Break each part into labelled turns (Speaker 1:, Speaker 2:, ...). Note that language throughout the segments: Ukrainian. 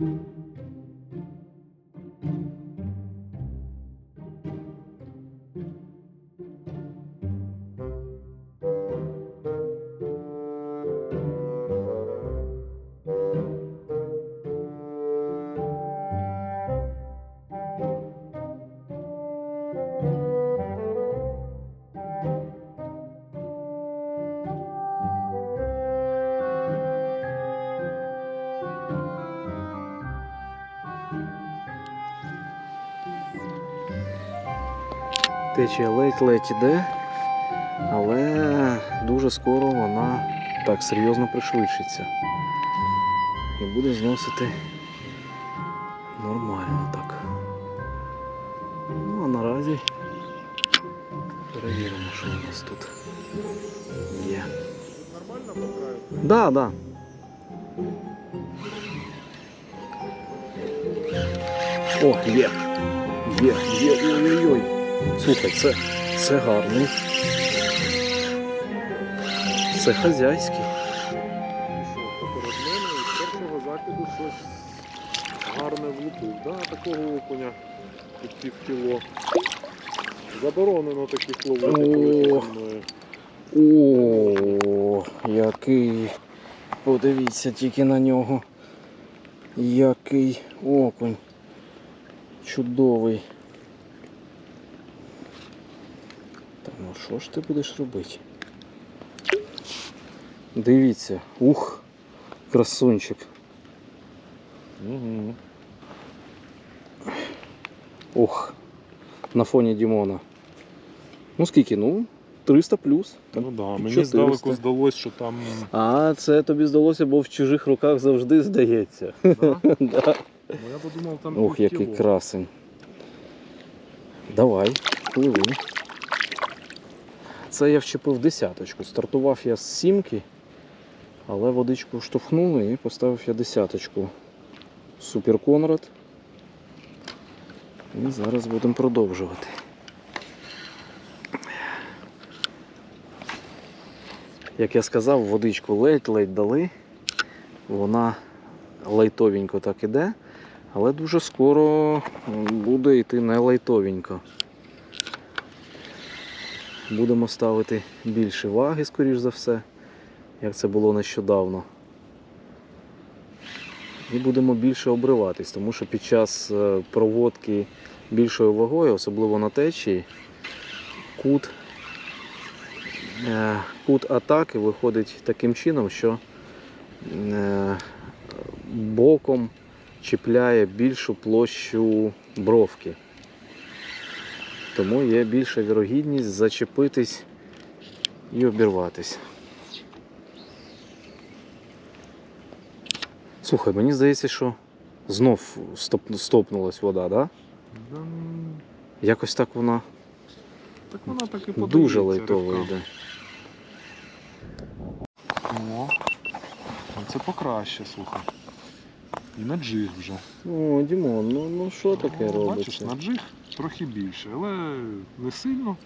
Speaker 1: thank you Течія ледь-ледь іде, але дуже скоро вона так серйозно пришвидшиться. І буде зносити нормально так. Ну а наразі перевіримо, що у нас тут є.
Speaker 2: Нормально по краю?
Speaker 1: Да, да. О, є. Є, є, ой-ой-ой. Слухай, це, це гарний. Це хазяйський.
Speaker 2: З першого закиду щось гарне влупив. Да, такого окуня під пів кіло. Заборонено таких ловити.
Speaker 1: О, який. Подивіться тільки на нього. Який окунь. Чудовий. Та ну що ж ти будеш робити? Дивіться, ух, красунчик.
Speaker 2: Угу.
Speaker 1: Ух, на фоні Дімона. Ну скільки? Ну, 300 плюс. Так.
Speaker 2: Ну да, мені здалеку здалось, що там.
Speaker 1: А це тобі здалося, бо в чужих руках завжди здається.
Speaker 2: Да?
Speaker 1: Да.
Speaker 2: Ну я подумав, там
Speaker 1: Ох, який
Speaker 2: кіло.
Speaker 1: красень. Давай, пливи. Це я вчепив десяточку. Стартував я з сімки, але водичку штовхнули і поставив я десяточку. Супер Конрад. І зараз будемо продовжувати. Як я сказав, водичку ледь-ледь дали. Вона лайтовенько так іде. Але дуже скоро буде йти не лайтовенько. Будемо ставити більше ваги, скоріш за все, як це було нещодавно. І будемо більше обриватись, тому що під час е, проводки більшою вагою, особливо на течії, кут, е, кут атаки виходить таким чином, що е, боком чіпляє більшу площу бровки. Тому є більша вірогідність зачепитись і обірватись. Слухай, мені здається, що знов стоп, стопнулась вода, да?
Speaker 2: Да,
Speaker 1: Якось так вона
Speaker 2: так вона так і
Speaker 1: дуже лайтово йде.
Speaker 2: О, ну це покраще, слухай. І на джиг вже.
Speaker 1: О, Дімон, ну, ну що таке
Speaker 2: Ну,
Speaker 1: робиться?
Speaker 2: Бачиш, на джиг трохи більше, але не сильно.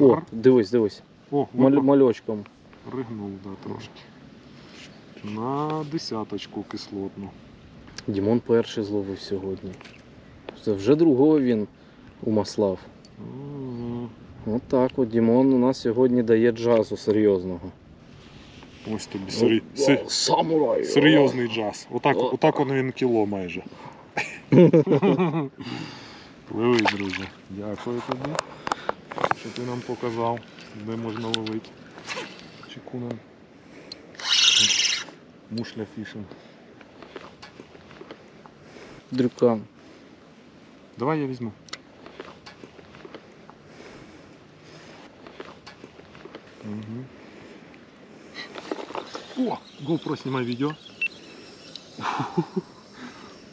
Speaker 1: О, дивись, дивись.
Speaker 2: О,
Speaker 1: Маль, мальочком.
Speaker 2: ригнув, да, трошки. На десяточку кислотну.
Speaker 1: Дімон перший зловив сьогодні. Це вже другого він умаслав.
Speaker 2: Ага.
Speaker 1: От так от Дімон у нас сьогодні дає джазу серйозного.
Speaker 2: Ось тобі сері...
Speaker 1: О,
Speaker 2: се-
Speaker 1: Самурай!
Speaker 2: серйозний джаз. Отак, отак он він кіло майже. Пливи, друже. Дякую тобі, що ти нам показав, де можна ловити. Чекунен. Мушля фішинг.
Speaker 1: Дрюкан.
Speaker 2: Давай я візьму. Угу. О, GoPro знімай відео.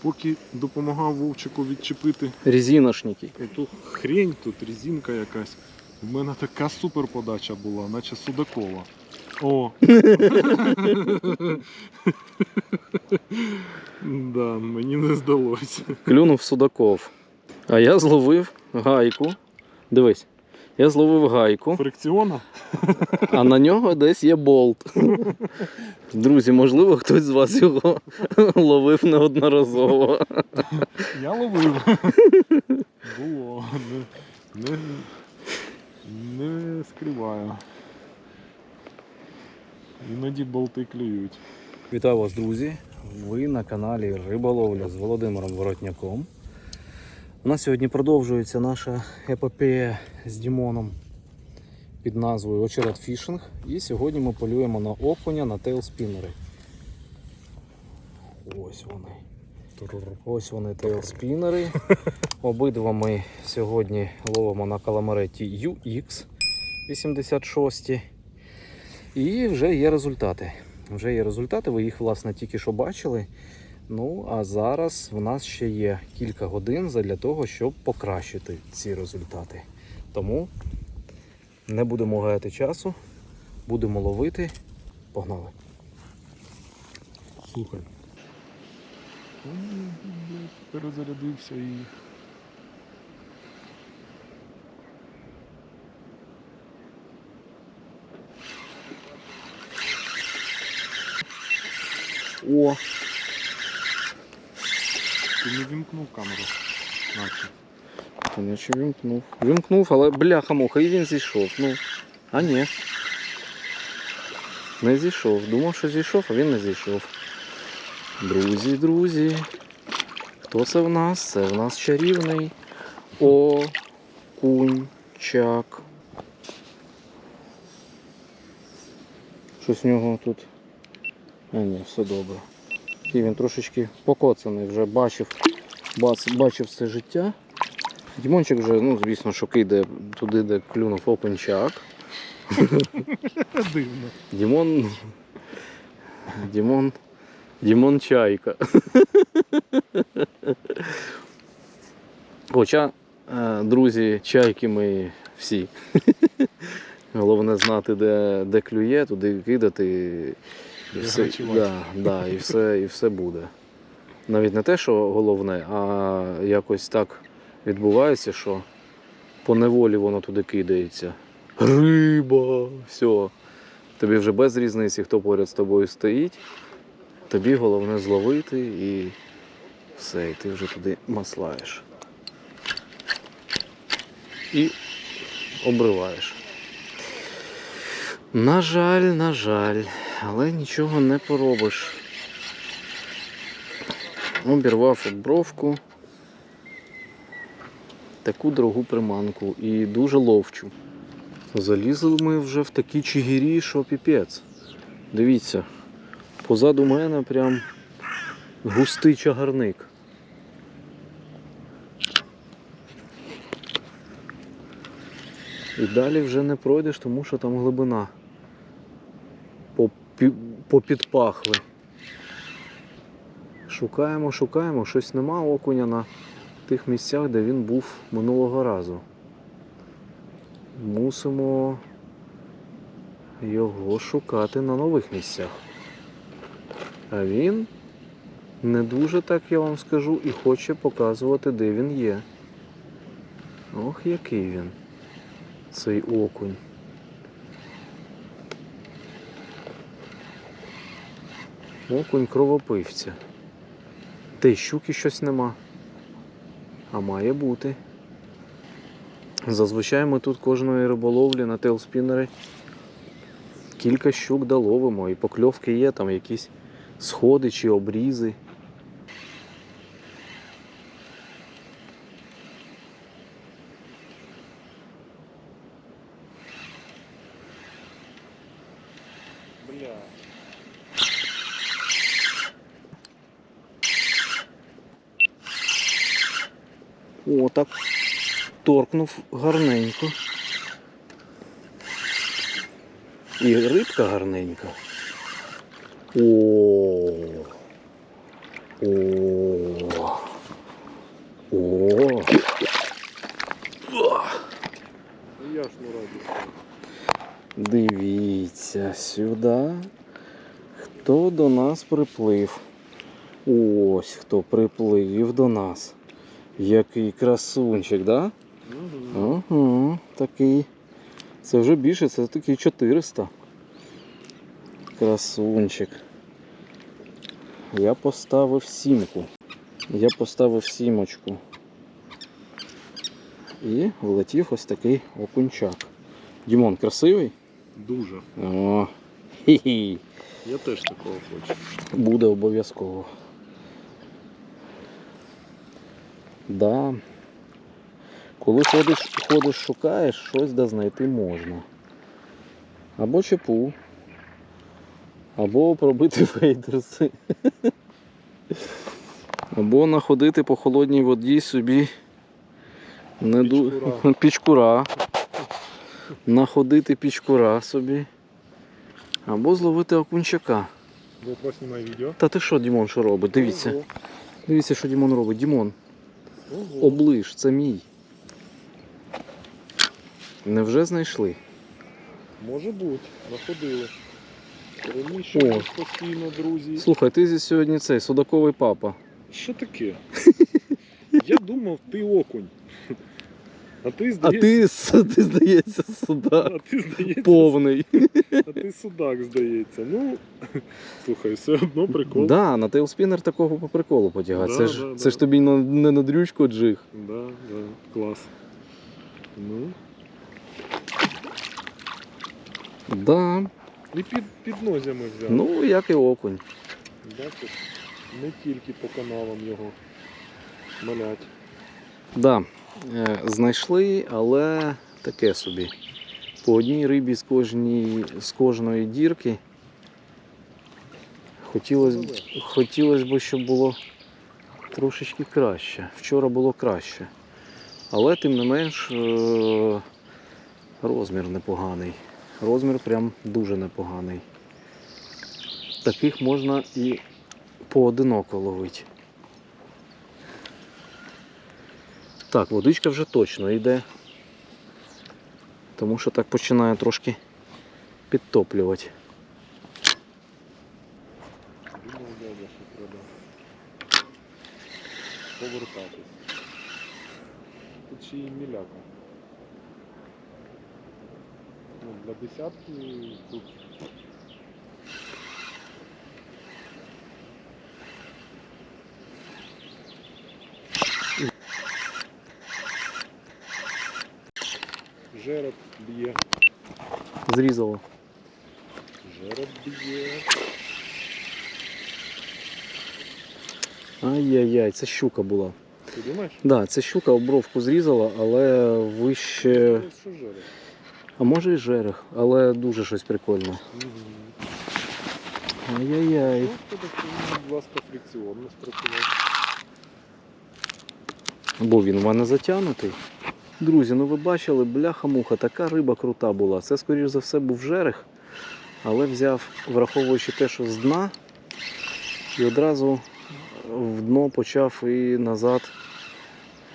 Speaker 2: Поки допомагав Вовчику відчепити
Speaker 1: Резиношники.
Speaker 2: ту хрень, тут резинка якась. У мене така супер подача була, наче Судакова. О! да, мені не здалося.
Speaker 1: Клюнув судаков. А я зловив гайку. Дивись. Я зловив гайку,
Speaker 2: Фрикціона?
Speaker 1: а на нього десь є болт. Друзі, можливо, хтось з вас його ловив неодноразово.
Speaker 2: Я ловив. Було. Не, не, не скриваю. Іноді болти клюють.
Speaker 1: Вітаю вас, друзі! Ви на каналі Риболовля з Володимиром Воротняком. У нас сьогодні продовжується наша епопея з Дімоном під назвою Очерет Фішинг. І сьогодні ми полюємо на окуня на тейлспінери. Ось вони. Ось вони тейлспінери. Обидва ми сьогодні ловимо на каламареті UX 86. І вже є результати. Вже є результати, ви їх, власне, тільки що бачили. Ну, а зараз в нас ще є кілька годин для того, щоб покращити ці результати. Тому не будемо гаяти часу, будемо ловити. Погнали.
Speaker 2: Слухай. Перезарядився і.
Speaker 1: О,
Speaker 2: Ти не вімкнув камеру. Наче.
Speaker 1: наче вімкнув. Вімкнув, але бляха-муха, і він зійшов. Ну, а ні. Не зійшов. Думав, що зійшов, а він не зійшов. Друзі, друзі. Хто це в нас? Це в нас чарівний окунчак. Щось в нього тут. А ні, все добре. І він трошечки покоцаний, вже бачив, бачив це життя. Дімончик вже, ну, звісно, що киде туди, де клюнув окунчак.
Speaker 2: Дивно.
Speaker 1: Дімон. Дімон. Дімон чайка. Хоча, е, друзі, чайки ми всі. Головне знати, де, де клює, туди кидати. І все, да, да, і, все, і все буде. Навіть не те, що головне, а якось так відбувається, що по неволі воно туди кидається. Риба! Все. Тобі вже без різниці, хто поряд з тобою стоїть. Тобі головне зловити і все, і ти вже туди маслаєш. І обриваєш. На жаль, на жаль, але нічого не поробиш. Обірвав обровку. Таку дорогу приманку і дуже ловчу. Залізли ми вже в такі чигирі, що піпець. Дивіться, позаду мене прям густий чагарник. І далі вже не пройдеш, тому що там глибина. Попі- Попідпахли. Шукаємо, шукаємо, щось нема окуня на тих місцях, де він був минулого разу. Мусимо його шукати на нових місцях. А він не дуже так я вам скажу і хоче показувати, де він є. Ох, який він, цей окунь. Окунь кровопивця. Та й щуки щось нема. А має бути. Зазвичай ми тут кожної риболовлі на тейлспінери кілька щук доловимо, і покльовки є, там якісь сходи чи обрізи.
Speaker 2: Бля.
Speaker 1: О, так торкнув гарненько. І рибка гарненька. О. О. О.
Speaker 2: Я ж не радий.
Speaker 1: Дивіться сюди. Хто до нас приплив? Ось хто приплив до нас. Який красунчик, да?
Speaker 2: Угу.
Speaker 1: Ага, такий. Це вже більше, це такий 400. Красунчик. Я поставив сімку. Я поставив сімочку. І влетів ось такий окунчак. Дімон, красивий?
Speaker 2: Дуже.
Speaker 1: О, хі-хі.
Speaker 2: Я теж такого хочу.
Speaker 1: Буде обов'язково. Да. Коли ходиш, ходиш, шукаєш, щось да знайти можна. Або чепу. Або пробити фейдерси. Або находити по холодній воді собі не ду-
Speaker 2: Пічкура.
Speaker 1: пічкура. Находити пічкура собі. Або зловити окунчака.
Speaker 2: GoPro знімай відео.
Speaker 1: Та ти що, Дімон, що робить? Дивіться. Дивіться, що Дімон робить. Дімон. Оближ, це мій. Невже знайшли?
Speaker 2: Може бути, находили. Переміщуємось постійно, друзі.
Speaker 1: Слухай, ти зі сьогодні цей судаковий папа.
Speaker 2: Що таке? Я думав, ти окунь. А ти
Speaker 1: А
Speaker 2: здається,
Speaker 1: ти, с- ти здається, судак
Speaker 2: а ти здається,
Speaker 1: повний.
Speaker 2: а ти судак, здається. Ну, слухай, все одно прикол.
Speaker 1: Да, на тейлспінер такого по приколу потягати.
Speaker 2: Да,
Speaker 1: це ж,
Speaker 2: да,
Speaker 1: це
Speaker 2: да.
Speaker 1: ж тобі на- не на дрючку джиг.
Speaker 2: Да, да, клас. Ну,
Speaker 1: Да.
Speaker 2: і під, під нозями взяв.
Speaker 1: Ну, як і окунь.
Speaker 2: Бачиш, не тільки по каналам його малять.
Speaker 1: Да. Е, знайшли, але таке собі. По одній рибі з, кожній, з кожної дірки. Хотілося б, хотілося б, щоб було трошечки краще. Вчора було краще. Але тим не менш е, розмір непоганий. Розмір прям дуже непоганий. Таких можна і поодиноко ловити. Так, водичка вже точно йде. Тому що так починає трошки підтоплювати.
Speaker 2: Думав, дядя, що треба повертатись. Тут ще й міляка. Ну, для десятки тут
Speaker 1: Зрізало.
Speaker 2: жереб б'є.
Speaker 1: Ай-яй-яй, це щука була.
Speaker 2: Ти думаєш?
Speaker 1: Да, це щука обровку зрізала, але вище.
Speaker 2: Що жереб?
Speaker 1: А може і жерех, але дуже щось прикольне. Ай-яй-яй.
Speaker 2: Ну, то так, ну, будь ласка, фрикціонно спрацював.
Speaker 1: Бо він в мене затягнутий. Друзі, ну ви бачили, бляха-муха, така риба крута була. Це, скоріш за все, був жерех, але взяв, враховуючи те, що з дна, і одразу в дно почав і назад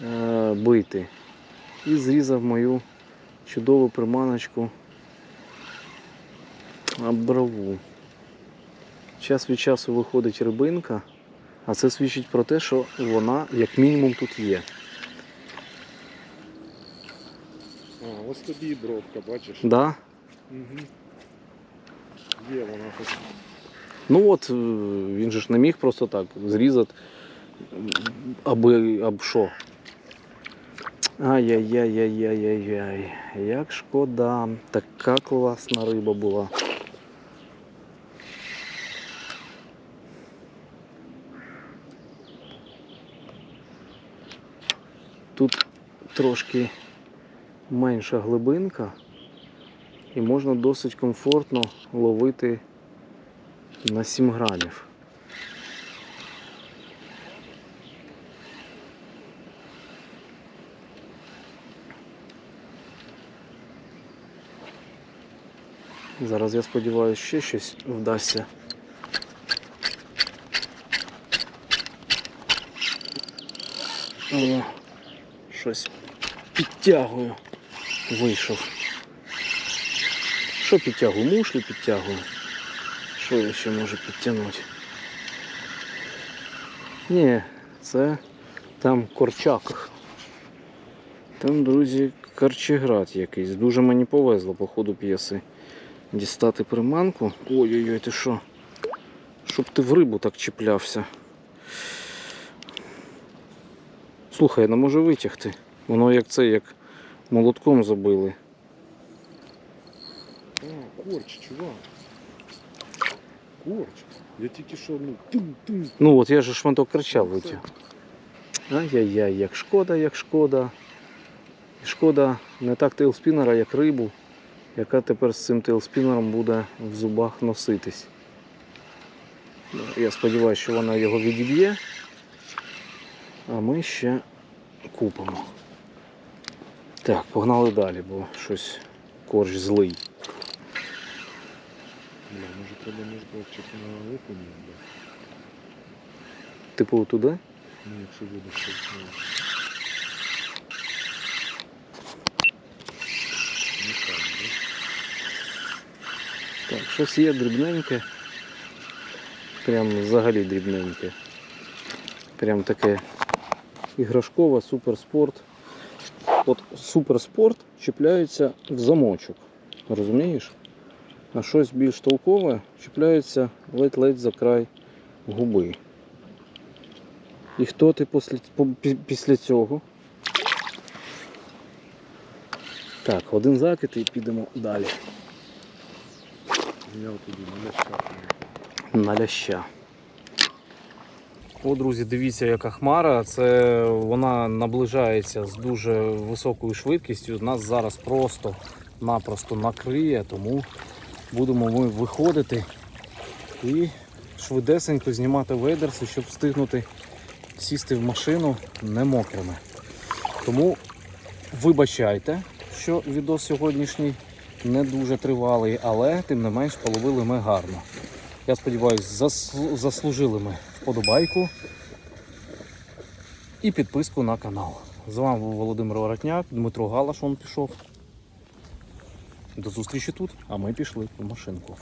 Speaker 1: е, бити. І зрізав мою чудову приманочку браву. Час від часу виходить рибинка, а це свідчить про те, що вона як мінімум тут є.
Speaker 2: А, ось тобі і бровка, бачиш?
Speaker 1: Да?
Speaker 2: Угу. Є вона хоч.
Speaker 1: Ну от е, він же ж не міг просто так зрізати, аби аб що. Ай-яй-яй-яй-яй-яй. Як шкода. Така класна риба була. Тут трошки менша глибинка і можна досить комфортно ловити на 7 грамів. Зараз я сподіваюся, ще щось вдасться. О, щось підтягую. Вийшов. Що підтягую? Мушлю підтягую. Що я ще можу підтягнути? Ні, це там корчак. Там, друзі, Карчеград якийсь. Дуже мені повезло по ходу п'єси. Дістати приманку. Ой-ой-ой, ти що? Щоб ти в рибу так чіплявся. Слухай, не може витягти. Воно як це, як молотком забили.
Speaker 2: А, корч, чувак. Корч. Я тільки що, ну, тум-тум.
Speaker 1: Ну от я же шматок кричав витяг. Ай-яй-яй, як шкода, як шкода. І Шкода не так тейлспінера, як рибу, яка тепер з цим тейлспінером буде в зубах носитись. Ну, Я сподіваюся, що вона його відіб'є. А ми ще купимо. Так, погнали далі, бо щось корж злий.
Speaker 2: Бля, може треба наждовчик на окуні, бля.
Speaker 1: Типу туди?
Speaker 2: Ну, якщо буде щось, ну. Не так, да?
Speaker 1: Так, щось є дрібненьке. Прям взагалі дрібненьке. Прям таке іграшкове суперспорт. От суперспорт чіпляється в замочок. Розумієш? А щось більш толкове чіпляється ледь-ледь за край губи. І хто ти після, після цього? Так, один закид і підемо далі.
Speaker 2: Зняв тоді, на лящах.
Speaker 1: на ляща. О, друзі, дивіться, яка хмара. Це вона наближається з дуже високою швидкістю. Нас зараз просто-напросто накриє, тому будемо ми виходити і швидесенько знімати вейдерси, щоб встигнути сісти в машину не мокрими. Тому вибачайте, що відео сьогоднішній не дуже тривалий, але тим не менш половили ми гарно. Я сподіваюся, заслужили ми вподобайку і підписку на канал. З вами був Володимир Воротняк, Дмитро Галаш он пішов. До зустрічі тут, а ми пішли в машинку.